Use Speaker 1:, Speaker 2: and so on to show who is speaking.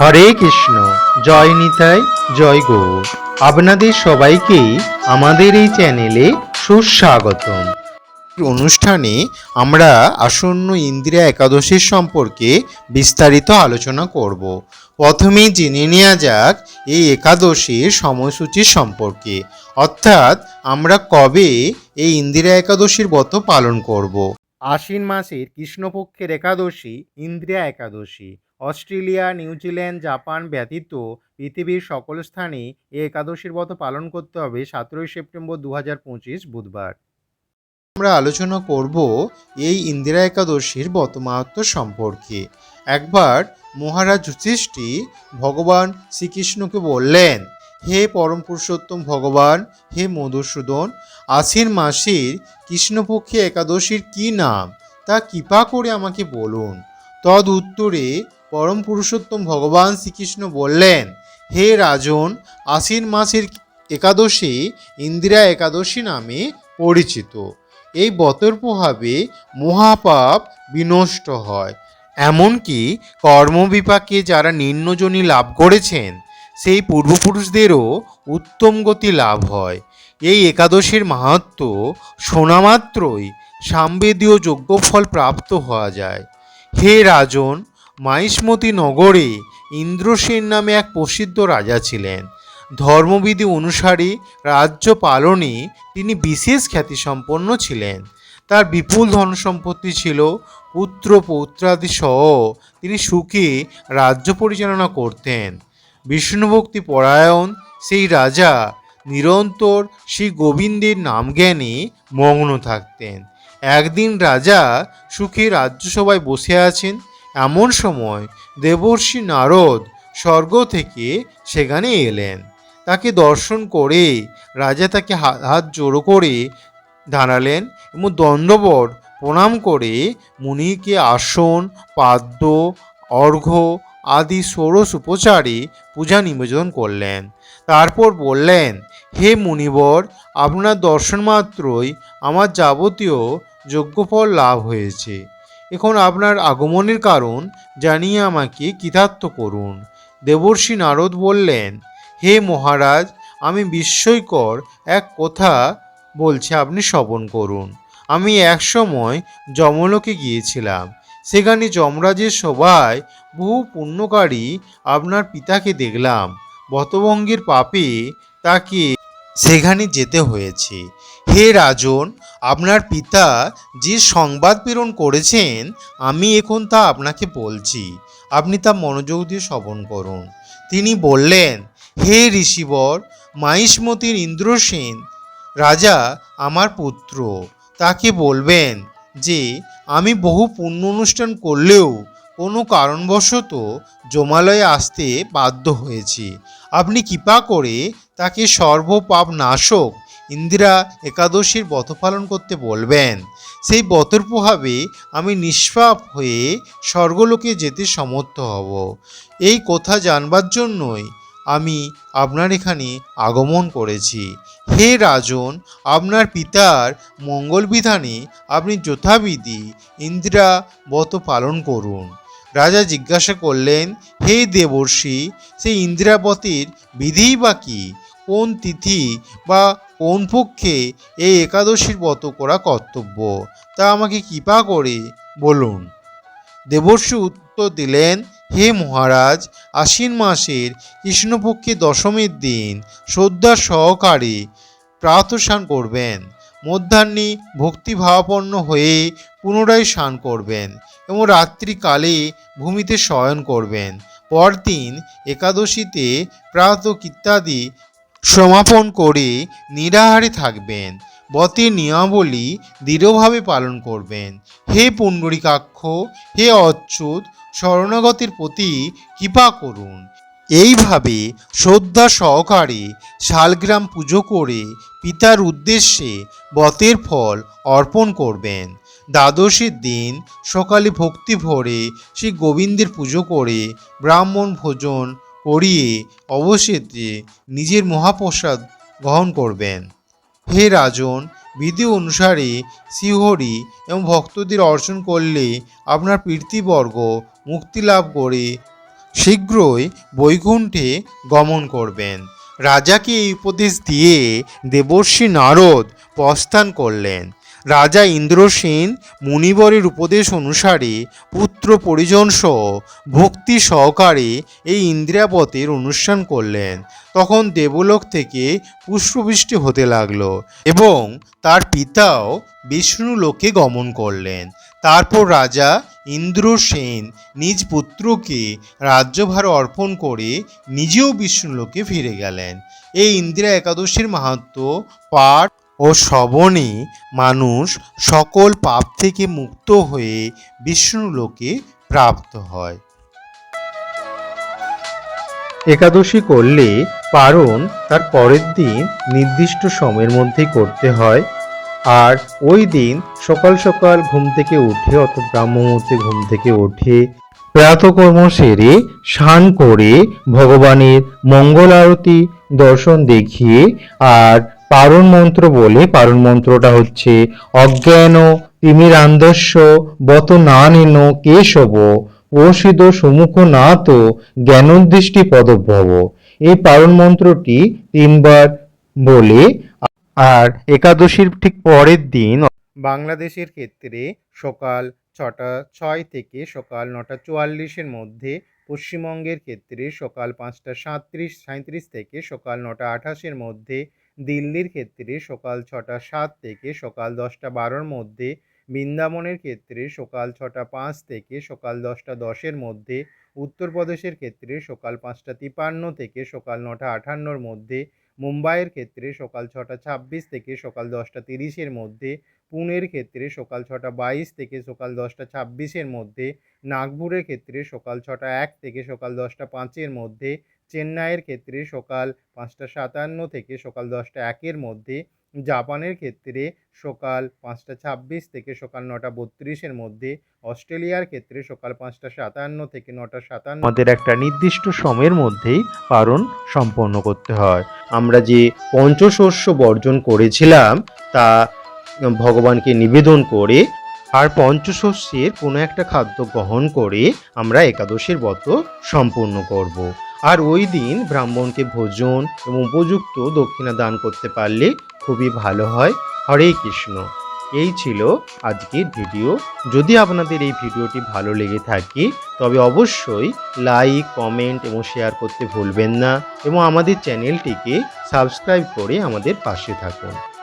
Speaker 1: হরে কৃষ্ণ, জয় নিতাই, জয় গৌর আপনাদের সবাইকেই আমাদের এই চ্যানেলে সুস্বাগতম। অনুষ্ঠানে আমরা আসন্ন ইন্দিরা একাদশীর সম্পর্কে বিস্তারিত আলোচনা করব। প্রথমেই জেনে নেওয়া যাক এই একাদশীর সময়সূচি সম্পর্কে। অর্থাৎ আমরা কবে এই ইন্দিরা একাদশীর ব্রত পালন করব? আশ্বিন মাসের কৃষ্ণপক্ষের Ekadashi Indira Ekadashi. Australia New Zealand Japan ব্যতীত পৃথিবীর সকল স্থানে এই একাদশীর ব্রত পালন করতে হবে সতেরোই সেপ্টেম্বর দু হাজার পঁচিশ বুধবার। আমরা আলোচনা করব এই ইন্দিরা একাদশীর ব্রত সম্পর্কে। একবার মহারাজ যুধিষ্ঠি ভগবান শ্রীকৃষ্ণকে বললেন, হে পরম পুরুষোত্তম ভগবান, হে মধুসূদন, আশ্বিন মাসের কৃষ্ণপক্ষে একাদশীর কি নাম? তা কৃপা করে আমাকে বলুন। তদ উত্তরে পরম পুরুষোত্তম ভগবান শ্রীকৃষ্ণ বললেন, হে রাজন, আশ্বিন মাসের একাদশী ইন্দিরা একাদশী নামে পরিচিত। এই বতর প্রভাবে মহাপাপ বিনষ্ট হয়। এমনকি কর্মবিপাকে যারা নিম্নজনী লাভ করেছেন, সেই পূর্বপুরুষদেরও উত্তম গতি লাভ হয়। এই একাদশীর মাহাত্ম শোনামাত্রই সাম্বেদীয় যজ্ঞফল প্রাপ্ত হওয়া যায়। হে রাজন মাইসমতি নগরে ইন্দ্রসেন নামে এক প্রসিদ্ধ রাজা ছিলেন। ধর্মবিধি অনুসারে রাজ্য পালনে তিনি বিশেষ খ্যাতিসম্পন্ন ছিলেন। তার বিপুল ধন সম্পত্তি ছিল, পুত্র পৌত্রাদি সহ তিনি সুখে রাজ্য পরিচালনা করতেন। বিষ্ণুভক্তি পরায়ণ সেই রাজা নিরন্তর শ্রী গোবিন্দের নাম জ্ঞানে মগ্ন থাকতেন। একদিন রাজা সুখে রাজ্যসভায় বসে আছেন এমন সময় দেবর্ষি নারদ স্বর্গ থেকে সেখানে এলেন। তাকে দর্শন করে রাজা তাকে হাত জোড়ো করে দাঁড়ালেন এবং দণ্ডবট প্রণাম করে মুনিকে আসন, পাদ্য, অর্ঘ্য আদি ষোড়শ উপচারে পূজা নিবেদন করলেন। তারপর বললেন, হে মুনিবর, আপনার দর্শন মাত্রই আমার যাবতীয় যজ্ঞফল লাভ হয়েছে। এখন আপনার আগমনের কারণ জানিয়ে আমাকে কৃতার্থ করুন। দেবর্ষি নারদ বললেন, হে মহারাজ, আমি বিস্ময়কর এক কথা বলছি, আপনি শ্রবণ করুন। আমি একসময় যমলোকে গিয়েছিলাম। সেখানে যমরাজের সভায় বহু পুণ্যকারী আপনার পিতাকে দেখলাম। বতভঙ্গের পাপে তাকে সেখানে যেতে হয়েছে। হে রাজন, আপনার পিতা যে সংবাদ প্রেরণ করেছেন, আমি এখন তা আপনাকে বলছি। আপনি তা মনোযোগ দিয়ে শ্রবণ করুন। তিনি বললেন, হে ঋষিবর, মাহিষ্মতির ইন্দ্রসেন রাজা আমার পুত্র, তাকে বলবেন যে, আমি বহু পুণ্য অনুষ্ঠান করলেও কোনো কারণবশত জমালয়ে আসতে বাধ্য হয়েছি। আপনি কৃপা করে তাকে সর্বপাপ নাশক ইন্দিরা একাদশীর ব্রত পালন করতে বলবেন। সেই ব্রতের প্রভাবে আমি নিষ্পাপ হয়ে স্বর্গলোকে যেতে সমর্থ হব। এই কথা জানবার জন্যই আমি আপনার এখানে আগমন করেছি। হে রাজন, আপনার পিতার মঙ্গল বিধানে আপনি যথাবিধি ইন্দিরা ব্রত পালন করুন। রাজা জিজ্ঞাসা করলেন, হে দেবর্ষি, সেই ইন্দিরাবতীর বিধি বা কি? কোন তিথি বা কোন পক্ষে এই একাদশীর ব্রত করা কর্তব্য? তা আমাকে কৃপা করে বলুন। দেবর্ষি উত্তর দিলেন, হে মহারাজ, আশ্বিন মাসের কৃষ্ণপক্ষে দশমীর দিন শ্রদ্ধা সহকারে প্রাতঃস্নান করবেন। মধ্যাহ্নে ভক্তিভাবাপন্ন হয়ে পুনরায় স্নান করবেন এবং রাত্রিকালে ভূমিতে শয়ন করবেন। পরদিন একাদশীতে প্রাত ইত্যাদি সমাপন করে নিরাহারে থাকবেন। বতের নিয়মাবলী দৃঢ়ভাবে পালন করবেন। হে পুণ্ডরিকাক্ষ, হে অচ্যুত, শরণাগতের প্রতি কৃপা করুন। এইভাবে শ্রদ্ধা সহকারে শালগ্রাম পুজো করে পিতার উদ্দেশ্যে বতের ফল অর্পণ করবেন। দ্বাদশীর দিন সকালে ভক্তি ভরে শ্রী গোবিন্দের পুজো করে, ব্রাহ্মণ ভোজন করিয়ে, অবশেষে নিজের মহাপ্রসাদ গ্রহণ করবেন। হে রাজন, বিধি অনুসারে শ্রীহরি এবং ভক্তদের অর্জন করলে আপনার প্রীতিবর্গ মুক্তি লাভ করে শীঘ্রই বৈকুণ্ঠে গমন করবেন। রাজাকে এই উপদেশ দিয়ে দেবর্ষি নারদ প্রস্থান করলেন। রাজা ইন্দ্রসেন মুনিবরের উপদেশ অনুসারে পুত্র পরিজন সহ ভক্তি সহকারে এই ইন্দ্রিয়াবতের অনুষ্ঠান করলেন। তখন দেবলোক থেকে পুষ্পবৃষ্টি হতে লাগল এবং তার পিতাও বিষ্ণু লোকে গমন করলেন। তারপর রাজা ইন্দ্রসেন নিজ পুত্রকে রাজ্যভার অর্পণ করে নিজেও বিষ্ণুলোকে ফিরে গেলেন। এই ইন্দিরা একাদশীর মাহাত্ম পাঠ ও শ্রবণে মানুষ সকল পাপ থেকে মুক্ত হয়ে বিষ্ণুলোকে প্রাপ্ত হয়। একাদশী করলে পারণ তার পরের দিন নির্দিষ্ট সময়ের মধ্যেই করতে হয়। আর ওই দিন সকাল সকাল ঘুম থেকে উঠে, অর্থাৎ ব্রাহ্ম মুহূর্তে ঘুম থেকে উঠে প্রাতকর্ম সেরে স্নান করে ভগবানের মঙ্গল আরতি দর্শন দেখিয়ে আর পারণ মন্ত্র বলে পারণ মন্ত্রটা হচ্ছে, অজ্ঞান তিমিরান্ধস্য, বত না নেন কেশব ওষিদ সুমুখ না তো জ্ঞানোদৃষ্টি পদভব। এই পারণ মন্ত্রটি তিনবার বলে, আর একাদশীর ঠিক পরের দিন বাংলাদেশের ক্ষেত্রে সকাল ছটা, ছয় থেকে সকাল নটা চুয়াল্লিশের মধ্যে, পশ্চিমবঙ্গের ক্ষেত্রে সকাল পাঁচটা সাঁত্রিশ সাঁত্রিশ থেকে সকাল নটা আঠাশের মধ্যে দিল্লির ক্ষেত্রে সকাল ছটা সাত থেকে সকাল দশটা বারোর মধ্যে, বৃন্দাবনের ক্ষেত্রে সকাল ছটা পাঁচ থেকে সকাল দশটা দশের মধ্যে, উত্তরপ্রদেশের ক্ষেত্রে সকাল পাঁচটা তিপান্ন থেকে সকাল নটা আটান্নর মধ্যে, মুম্বাইয়ের ক্ষেত্রে সকাল ছটা ছাব্বিশ থেকে সকাল দশটা তিরিশের মধ্যে, পুনের ক্ষেত্রে সকাল ছটা বাইশ থেকে সকাল দশটা ছাব্বিশের মধ্যে, নাগপুরের ক্ষেত্রে সকাল ছটা এক থেকে সকাল দশটা পাঁচের মধ্যে চেন্নাইয়ের ক্ষেত্রে সকাল পাঁচটা সাতান্ন থেকে সকাল দশটা একের মধ্যে, জাপানের ক্ষেত্রে সকাল পাঁচটা ছাব্বিশ থেকে সকাল নটা বত্রিশের মধ্যে, অস্ট্রেলিয়ার ক্ষেত্রে সকাল পাঁচটা সাতান্ন থেকে নটা সাতান্ন আমাদের একটা নির্দিষ্ট সময়ের মধ্যেই পালন সম্পন্ন করতে হয় আমরা যে পঞ্চশস্য বর্জন করেছিলাম, তা ভগবানকে নিবেদন করে আর পঞ্চশস্যের কোনো একটা খাদ্য গ্রহণ করে আমরা একাদশীর ব্রত সম্পূর্ণ করব। আর ওই দিন ব্রাহ্মণকে ভোজন এবং উপযুক্ত দক্ষিণা দান করতে পারলে খুবই ভালো হয়। হরে কৃষ্ণ। এই ছিল আজকের ভিডিও। যদি আপনাদের এই ভিডিওটি ভালো লেগে থাকে, তবে অবশ্যই লাইক, কমেন্ট এবং শেয়ার করতে ভুলবেন না এবং আমাদের চ্যানেলটিকে সাবস্ক্রাইব করে আমাদের পাশে থাকুন।